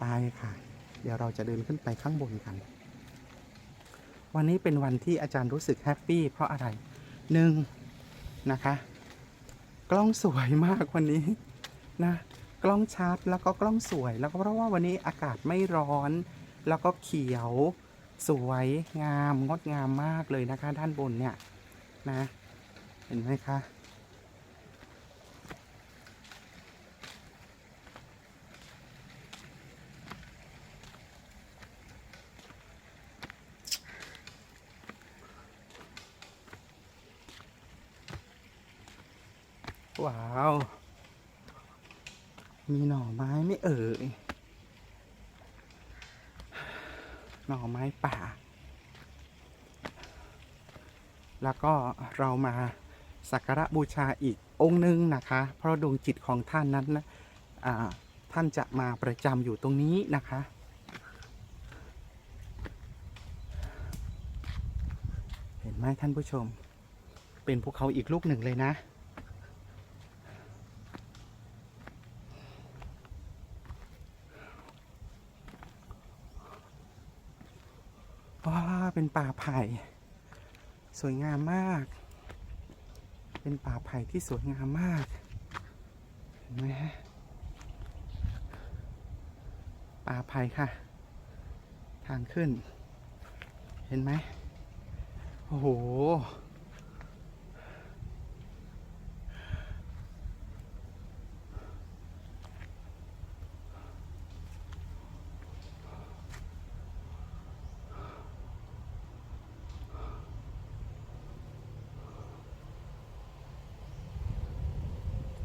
ไปค่ะ เดี๋ยวเราจะเดินขึ้นไปข้างบนกัน วันนี้เป็นวันที่อาจารย์รู้สึกแฮปปี้เพราะอะไรหนึ่งนะคะ กล้องสวยมากวันนี้นะกล้องชัดแล้วก็กล้องสวย แล้วก็เพราะว่าวันนี้อากาศไม่ร้อน แล้วก็เขียวสวยงามงดงามมากเลยนะคะ ด้านบนเนี่ยนะ เห็นไหมคะ ว้าว มีหน่อไม้ไม่เอ่ย หน่อไม้ป่า แล้วก็เรามาสักการะบูชาอีกองค์หนึ่งนะคะ เพราะดวงจิตของท่านนั้นนะท่านจะมาประจำอยู่ตรงนี้นะคะ เห็นไหมท่านผู้ชม เป็นภูเขาอีกลูกหนึ่งเลยนะ ว้าเป็นป่าไผ่ สวยงามมาก เป็นป่าไผ่ที่สวยงามมากเห็นไหมฮะป่าไผ่ค่ะ ทางขึ้น เห็นไหมโอ้โห